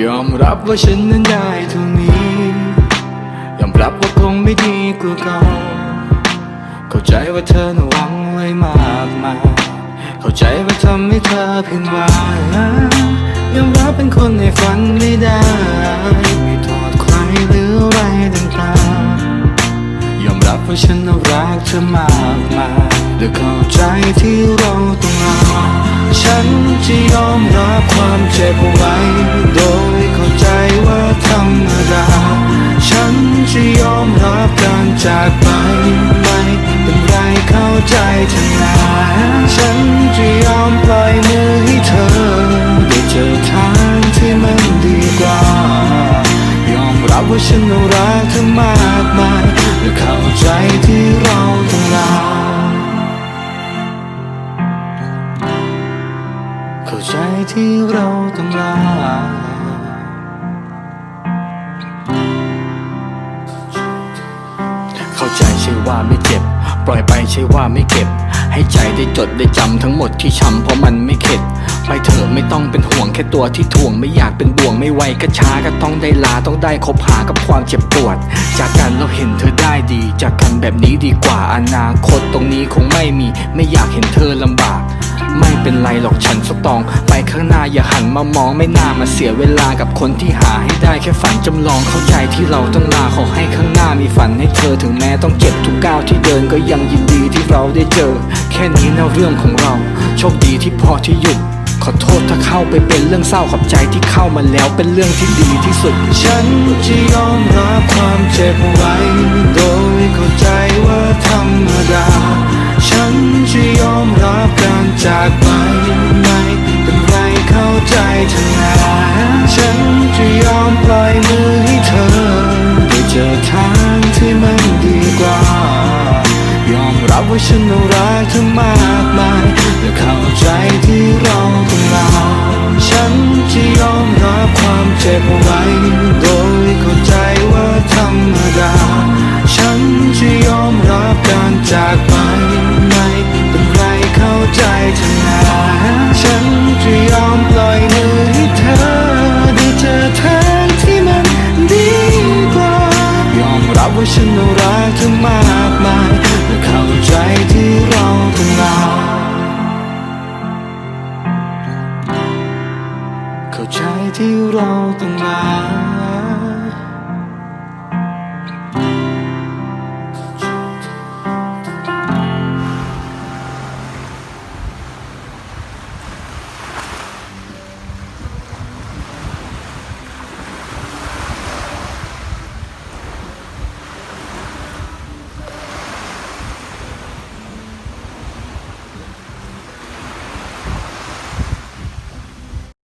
ยอมรับว่าฉันนั้นได้เท่านี้ ยอมรับว่าคงไม่ดีกว่าเก่าเข้าใจว่าเธอหวังไว้มากมายเข้าใจว่าทำให้เธอผิดหวังยอมรับเป็นคนในฝันไม่ได้ ไม่โทษใครหรืออะไรต่างๆยอมรับว่าฉันรักเธอมากมายและเข้าใจที่เราต้องลา ฉันจะยอมรับความเจ็บไว้ โดยเข้าใจว่าธรรมดา ฉันจะยอมรับการจากไปไม่เป็นไรเข้าใจเธอนะฉันจะยอมปล่อยมือให้เธอ ได้เจอทางที่มันดีกว่า ยอมรับว่าฉันรักเธอมากมาย เข้าใจที่เราต้องลาเข้าใจใช่ว่าไม่เจ็บ ปล่อยไปใช่ว่าไม่เก็บ ให้ใจได้จดได้จำทั้งหมดที่ช้ำเพราะมันไม่เข็ดไปเถอะไม่ต้องเป็นห่วงแค่ตัวที่ถ่วงไม่อยากเป็นบ่วงไม่ไวก็ช้าก็ต้องได้ลาต้องได้คบหากับความเจ็บปวด จากกันเราเห็นเธอได้ดี จากกันแบบนี้ดีกว่าอนาคตตรงนี้คงไม่มี ไม่อยากเห็นเธอลำบาก ไม่เป็นไรหรอกฉันสตอง ไปข้างหน้าอย่าหันมามองไม่น่ามาเสียเวลากับคนที่หาให้ได้แค่ฝันจำลองเข้าใจที่เราต้องลาขอให้ข้างหน้ามีฝันให้เธอถึงแม้ต้องเจ็บทุกก้าวที่เดินก็ยังยินดีที่เราได้เจอ แค่นี้นะเรื่องของเรา โชคดีที่พอที่หยุดขอโทษถ้าเข้าไปเป็นเรื่องเศร้าขอบใจที่เข้ามาแล้วเป็นเรื่องที่ดีที่สุด ฉันจะยอมรับความเจ็บไว้ารจากไปไม่เป็นไรเข้าใจเธอนะฉันจะยอมปล่อยมือให้เธอได้เจอทางที่มันดีกว่า ยอมรับว่าฉันรักเธอมากมายและเข้าใจที่เราต้องลาฉันจะยอมรับความเจ็บไว้โดยเข้าใจว่าธรรมดา ฉันจะยอมรับการจาก ว่าฉันรักเธอมากมายและเข้าใจที่เราต้องลาเข้าใจที่เราต้องลา